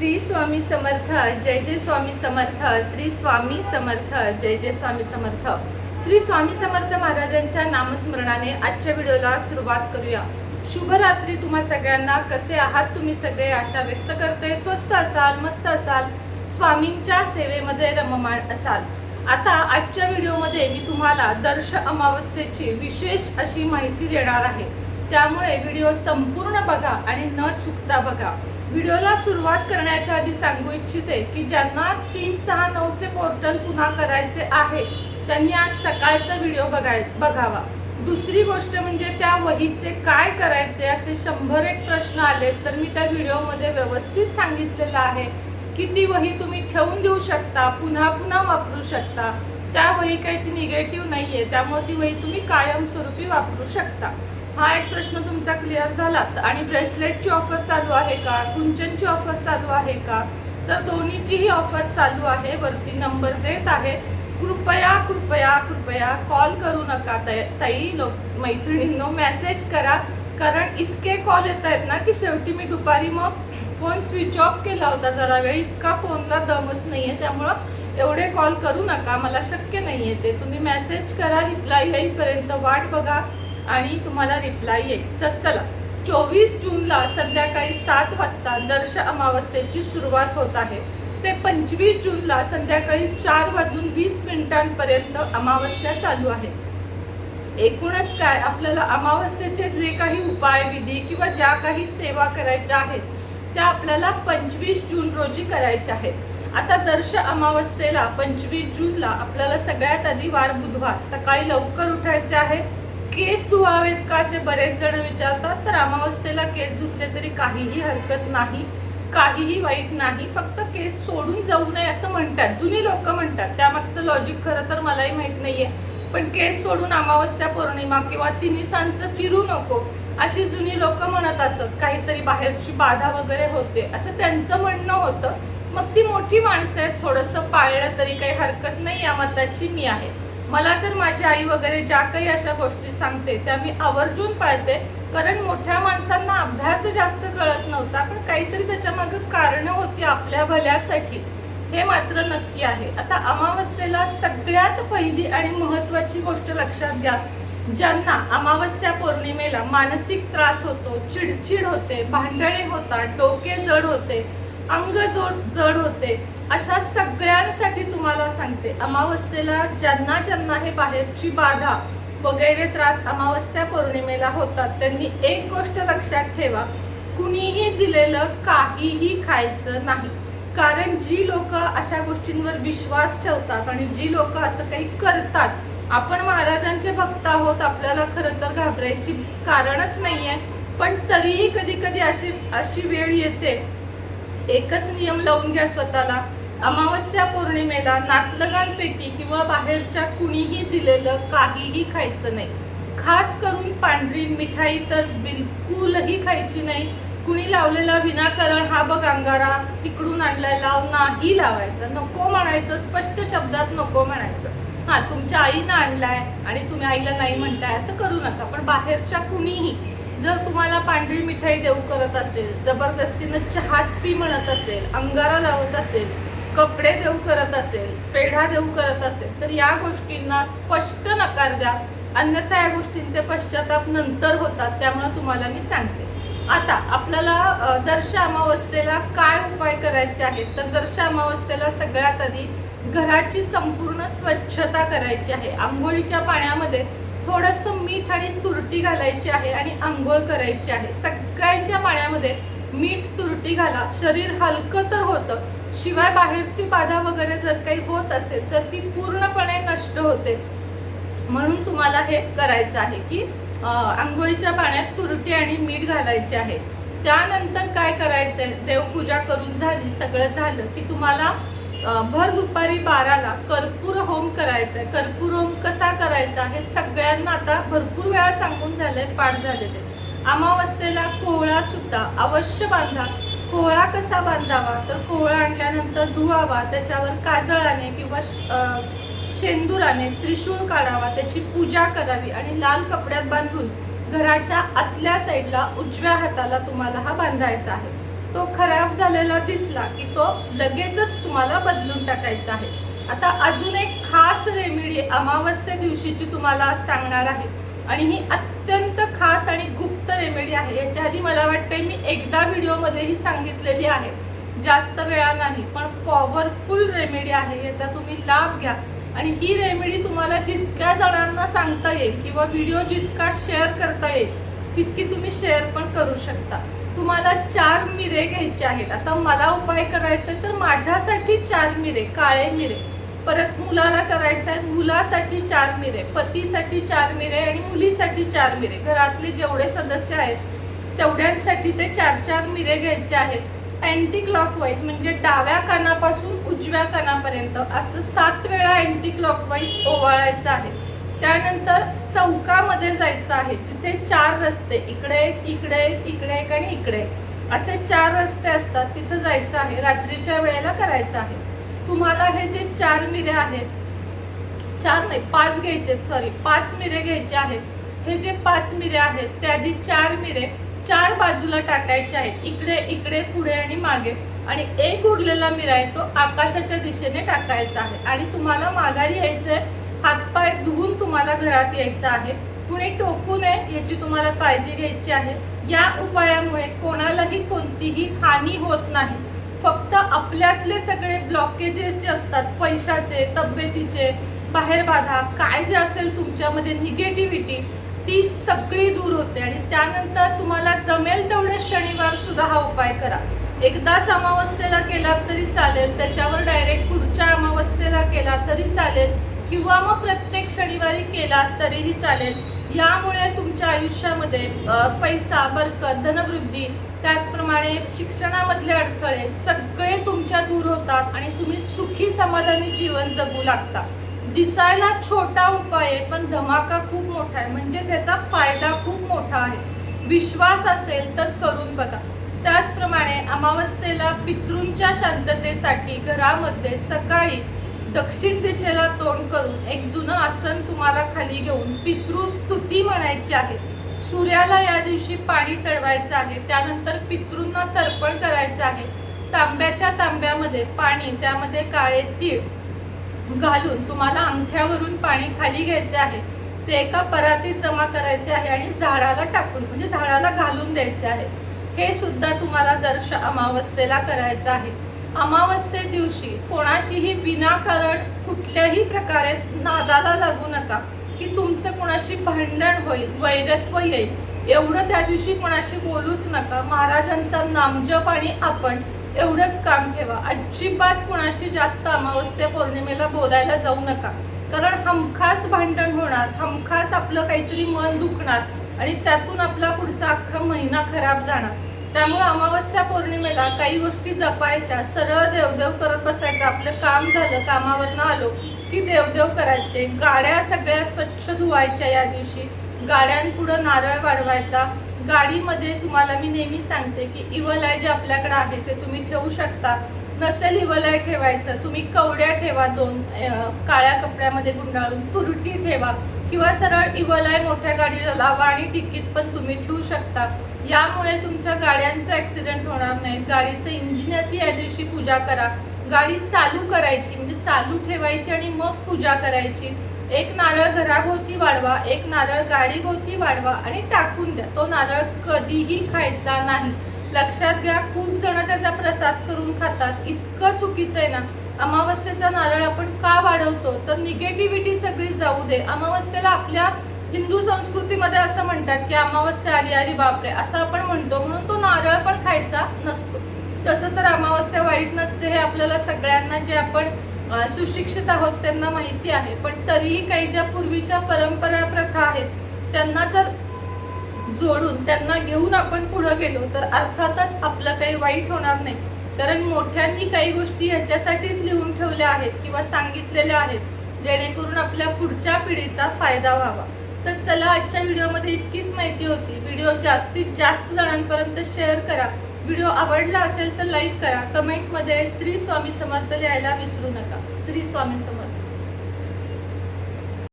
श्री स्वामी समर्थ जय जय स्वामी समर्थ श्री स्वामी समर्थ जय जय स्वामी समर्थ. श्री स्वामी समर्थ महाराजांच्या नामस्मरणाने आजच्या व्हिडिओला सुरुवात करूया. शुभरात्री तुम्हा सगळ्यांना. कसे आहात तुम्ही सगळे? आशा व्यक्त करते. स्वस्त असाल मस्त असाल. स्वामींच्या सेवेमध्ये रममाण असाल. आता आजच्या व्हिडिओमध्ये मी तुम्हाला दर्श अमावस्येची विशेष अशी माहिती देणार आहे. त्यामुळे व्हिडिओ संपूर्ण बघा आणि न चुकता बघा. व्हिडिओला सुरुवात करण्याच्या आधी सांगू इच्छिते की ज्यांना तीन सहा नऊचे पोर्टल पुन्हा करायचे आहे त्यांनी आज सकाळचा व्हिडिओ बघाय बघावा. दुसरी गोष्ट म्हणजे त्या वहीचे काय करायचे असे शंभर एक प्रश्न आले तर मी त्या व्हिडिओमध्ये व्यवस्थित सांगितलेलं आहे की ती वही तुम्ही ठेवून देऊ शकता पुन्हा पुन्हा वापरू शकता. त्या वही काही ती निगेटिव्ह नाही आहे त्यामुळे ती वही तुम्ही कायमस्वरूपी वापरू शकता. हा एक प्रश्न तुमचा क्लिअर झाला आणि ब्रेसलेटची ऑफर चालू आहे का? कुंचनची ऑफर चालू आहे का? तर दोन्हीचीही ऑफर चालू आहे. वरती नंबर देत आहे. कृपया कृपया कृपया कॉल करू नका ताई- ताई. लोक मैत्रिणींनो मेसेज करा. कारण इतके कॉल येत आहेत ना की शेवटी मी दुपारी मग फोन स्विच ऑफ केला होता. जरा वेळ इतका फोनला दमच नाही आहे त्यामुळं एवढे कॉल करू नका. मला शक्य नाही आहे ते. तुम्ही मेसेज करा. रिप्लाय येईपर्यंत वाट बघा. आणि तुम्हाला रिप्लाय येईल. तर चला. चोवीस जूनला संध्याकाळी सात वाजता दर्श अमावस्येची सुरुवात होत आहे. ते पंचवीस जूनला संध्याकाळी चार वाजून वीस मिनिटांपर्यंत अमावस्या चालू आहे. एकूणच काय आपल्याला अमावस्येचे जे काही उपाय विधी किंवा ज्या काही सेवा करायच्या आहेत त्या आपल्याला पंचवीस जून रोजी करायच्या आहेत. आता दर्श अमावस्येला पंचवीस जूनला आपल्याला सगळ्यात आधी वार बुधवार. सकाळी लवकर उठायचे आहे. केस धुवावेत का असे बरेच जण विचारतात. तर अमावस्येला केस धुतले तरी काहीही हरकत नाही काहीही वाईट नाही. फक्त केस सोडून जाऊ नये असं म्हणतात. जुनी लोक म्हणतात. त्यामागचं लॉजिक खरं तर मलाही माहीत नाहीये. पण केस सोडून अमावस्या पौर्णिमा किंवा तिन्हीसांचं फिरू नको अशी जुनी लोक म्हणत असत. काहीतरी बाहेरची बाधा वगैरे होते असं त्यांचं म्हणणं होतं. मग ती मोठी माणसं आहेत. थोडंसं पाळलं तरी काही हरकत नाही या मताची मी आहे. मला तर माझी आई वगैरे ज्या काही अशा गोष्टी सांगते त्या मी आवर्जून पाळते. कारण मोठ्या माणसांना अभ्यास जास्त कळत नव्हता पण काहीतरी त्याच्यामागे कारणं होती आपल्या भल्यासाठी. हे मात्र नक्की आहे. आता अमावस्येला सगळ्यात पहिली आणि महत्त्वाची गोष्ट लक्षात घ्या. ज्यांना अमावस्या पौर्णिमेला मानसिक त्रास होतो चिडचिड होते भांडणे होतात डोके जड होते अंग जोड जड होते. अशा सगळ्यांसाठी तुम्हाला सांगते अमावस्येला ज्यांना ज्यांना हे बाहेरची बाधा वगैरे त्रास अमावस्या पौर्णिमेला होतात त्यांनी एक गोष्ट लक्षात ठेवा कुणीही दिलेलं काहीही खायचं नाही. कारण जी लोक अशा गोष्टींवर विश्वास ठेवतात आणि जी लोक असं काही करतात आपण महाराजांचे भक्त आहोत आपल्याला खरं तर घाबरायची कारणच नाहीये. पण तरीही कधी कधी अशी अशी वेळ येते एकच नियम लावून घ्या स्वतःला. अमावस्या पौर्णिमेला नातलगांपैकी किंवा बाहेरच्या कुणीही दिलेलं काहीही खायचं नाही. खास करून पांढरी मिठाई तर बिलकुलही खायची नाही. कुणी लावलेला विनाकारण हा बघ अंगारा तिकडून आणलाय लाव नाही लावायचं. नको म्हणायचं स्पष्ट शब्दात नको म्हणायचं. हां तुमच्या आईनं आणलाय आणि तुम्ही आईला नाही म्हणताय असं करू नका. पण बाहेरच्या कुणीही जर तुम्हाला पांढरी मिठाई देऊ करत असेल जबरदस्तीनं चहाच पी म्हणत असेल अंगारा लावत असेल कपडे देऊ करत असेल पेढा देऊ करत असेल तर या गोष्टींना स्पष्ट नकार द्या. अन्यथा या गोष्टींचे पश्चाताप नंतर होतात त्यामुळे तुम्हाला मी सांगते. आता आपल्याला दर्श अमावस्येला काय उपाय करायचे आहेत? तर दर्श अमावस्येला सगळ्यात आधी घराची संपूर्ण स्वच्छता करायची आहे. आंघोळीच्या पाण्यामध्ये थोडंसं मीठ आणि तुरटी घालायची आहे आणि आंघोळ करायची आहे. सगळ्यांच्या पाण्यामध्ये मीठ तुरटी घाला. शरीर हलकं तर होतं. शिवाय बाहेरची बाधा वगैरे जर काही होत असेल तर ती पूर्णपणे नष्ट होते. म्हणून तुम्हाला हे करायचं आहे की आंघोळीच्या पाण्यात तुरटी आणि मीठ घालायचे आहे. त्यानंतर काय करायचंय? देवपूजा करून झाली सगळं झालं की तुम्हाला भर दुपारी बाराला कर्पूर होम करायचा आहे कर्पूर होम कसा करायचा हे सगळ्यांना आता भरपूर वेळा सांगून झालंय पाठ झालेले अमावस्येला कोहळा सुद्धा अवश्य बांधा. कोहळा कसा बांधावा? तर कोहळा आणल्यानंतर धुवावा त्याच्यावर काजळाने किंवा श- शेंदुराने त्रिशूळ काढावा त्याची पूजा करावी आणि लाल कपड्यात बांधून घराच्या आतल्या साईडला उजव्या हाताला तुम्हाला हा बांधायचा आहे. तो खराब झालेला दिसला की तो लगेचच तुम्हाला बदलून टाकायचा आहे. आता अजून एक खास रेमेडी अमावस्या दिवशीची तुम्हाला सांगणार आहे. आणि ही अत्यंत खास आणि गुप्त रेमेडी आहे. याच्या आधी मला वाटते मी एकदा व्हिडिओमध्येही सांगितलेली आहे. जास्त वेळा नाही पण पॉवरफुल रेमेडी आहे. याचा तुम्ही लाभ घ्या. आणि ही रेमेडी तुम्हाला जितक्या जणांना सांगता येईल किंवा व्हिडिओ जितका शेअर करता येईल तितकी तुम्ही शेअर पण करू शकता. तुम्हाला चार मिरे घ्यायचे आहेत. आता मला उपाय करायचा आहे तर माझ्यासाठी चार मिरे काळे मिरे. परत मुलाला करायचं आहे मुलासाठी चार मिरे पतीसाठी चार मिरे आणि मुलीसाठी चार मिरे. घरातले जेवढे सदस्य आहेत तेवढ्यांसाठी ते चार चार मिरे घ्यायचे आहेत. अँटी क्लॉकवाईज म्हणजे डाव्या कानापासून उजव्या कानापर्यंत असं सात वेळा अँटी क्लॉकवाईज ओवाळायचं आहे. त्यानंतर चौकामध्ये जायचं आहे. जिथे चार रस्ते इकडे एक, इकडे एक, इकडे एक आणि इकडे असे चार रस्ते असतात तिथं जायचं आहे. रात्रीच्या वेळेला करायचं आहे. तुम्हाला हे जे चार मिरे आहेत चार नाही पाच घ्यायचे सॉरी पाच मिरे घ्यायचे आहेत. हे जे पाच मिरे आहेत ते आधी चार मिरे चार बाजूला टाकायचे आहेत. इकडे इकडे पुढे आणि मागे. आणि एक उरलेला मिरा आहे तो आकाशाच्या दिशेने टाकायचा आहे. आणि तुम्हाला माघारी यायचं आहे हातपाय धुवून तुम्हाला घरात यायचं आहे. कुणी टोकू नये याची तुम्हाला काळजी घ्यायची आहे. या उपायामुळे कोणालाही कोणतीही हानी होत नाही. फक्त आपल्यातले सगळे ब्लॉकेजेस जे असतात पैशाचे तब्येतीचे बाहेर बाधा काय जे असेल तुमच्यामध्ये निगेटिव्हिटी ती सगळी दूर होते आणि त्यानंतर तुम्हाला जमेल तेवढे शनिवार सुद्धा हा उपाय करा. एकदाच अमावस्येला केला तरी चालेल त्याच्यावर डायरेक्ट पुढच्या अमावस्येला केला तरी चालेल. किंवा मग प्रत्येक शनिवारी केला तरीही चालेल. यामुळे तुमच्या आयुष्यामध्ये पैसा बरकत धनवृद्धी त्याचप्रमाणे शिक्षणामधले अडथळे सगळे तुमच्या दूर होतात आणि तुम्ही सुखी समाधानी जीवन जगू लागता. दिसायला छोटा उपाय आहे पण धमाका खूप मोठा आहे. म्हणजे त्याचा फायदा खूप मोठा आहे. विश्वास असेल तर करून बघा. त्याचप्रमाणे अमावस्येला पितृंच्या शांततेसाठी घरामध्ये सकाळी दक्षिण दिशेला तोंड करून एक जुनं आसन तुम्हाला खाली घेऊन पितृस्तुती म्हणायची आहे. सूर्याला या दिवशी पाणी चढवायचं आहे त्यानंतर पितृंना तर्पण करायचं आहे. तांब्याच्या तांब्यामध्ये पाणी त्यामध्ये काळे तीळ घालून तुम्हाला अंगठ्यावरून पाणी खाली घ्यायचे आहे. ते एका परातीत जमा करायचे आहे आणि झाडाला टाकून म्हणजे झाडाला घालून द्यायचे आहे. हे सुद्धा तुम्हाला दर्श अमावस्येला करायचं आहे. अमावस्ये दिवशी कोणाशीही विनाकारण कुठल्याही प्रकारे नादाला लागू नका की तुमचं कोणाशी भांडण होईल वैरत्व येईल. एवढं त्या दिवशी कोणाशी बोलूच नका. महाराजांचा नामजप आणि आपण एवढंच काम ठेवा. अजिबात कुणाशी जास्त अमावस्या पौर्णिमेला बोलायला जाऊ नका. कारण हमखास भांडण होणार हमखास आपलं काहीतरी मन दुखणार आणि त्यातून आपला पुढचा अख्खा महिना खराब जाणार. त्यामुळे अमावस्या पौर्णिमेला काही गोष्टी जपायच्या. सरळ देवदेव करत बसायचं. आपलं काम झालं कामावरनं आलो की देवदेव करायचे. गाड्या सगळ्या स्वच्छ धुवायच्या या दिवशी. गाड्यांपुढं नारळ वाढवायचा. गाडीमध्ये तुम्हाला मी नेहमी सांगते की इवलाय जे आपल्याकडे आहे ते तुम्ही ठेवू शकता. नसेल इवलाय ठेवायचं तुम्ही कवड्या ठेवा दोन काळ्या कपड्यामध्ये गुंडाळून तुरटी ठेवा. किंवा सरळ इवलाय मोठ्या गाडीला लावा आणि तिकीट पण तुम्ही ठेवू शकता. यामुळे तुमच्या गाड्यांचा ऍक्सिडेंट होणार नाही. गाडीचं इंजिनाची या दिवशी पूजा करा. गाडी चालू करायची म्हणजे चालू ठेवायची आणि मग पूजा करायची. एक नारळ घराभोवती वाढवा एक नारळ गाडीभोवती वाढवा आणि टाकून द्या. तो नारळ कधीही खायचा नाही. लक्षात घ्या खूप जण त्याचा प्रसाद करून खातात. इतकं चुकीचं आहे ना. अमावस्येचा नारळ आपण का वाढवतो? तर निगेटिव्हिटी सगळी जाऊ दे. अमावस्येला आपल्या हिंदू संस्कृतीमध्ये असं म्हणतात की अमावस्या आली अरे बापरे असं आपण म्हणतो. म्हणून तो नारळ पण खायचा नसतो. तसं तर अमावस्या वाईट नसते हे आपल्याला सगळ्यांना जे आपण सुशिक्षित आहोत त्यांना माहिती आहे. पण तरीही काही ज्या पूर्वीच्या परंपरा प्रथा आहेत त्यांना जर जोडून त्यांना घेऊन आपण पुढं गेलो तर अर्थातच आपलं काही वाईट होणार नाही. कारण मोठ्यांनी काही गोष्टी ह्याच्यासाठीच लिहून ठेवल्या आहेत किंवा सांगितलेल्या आहेत जेणेकरून आपल्या पुढच्या पिढीचा फायदा व्हावा. तर चला आजच्या व्हिडिओमध्ये इतकीच माहिती होती. व्हिडिओ जास्तीत जास्त जणांपर्यंत शेअर करा. व्हिडिओ आवडला असेल तर लाईक करा. कमेंटमध्ये श्री स्वामी समर्थ लिहायला विसरू नका. श्री स्वामी समर्थ.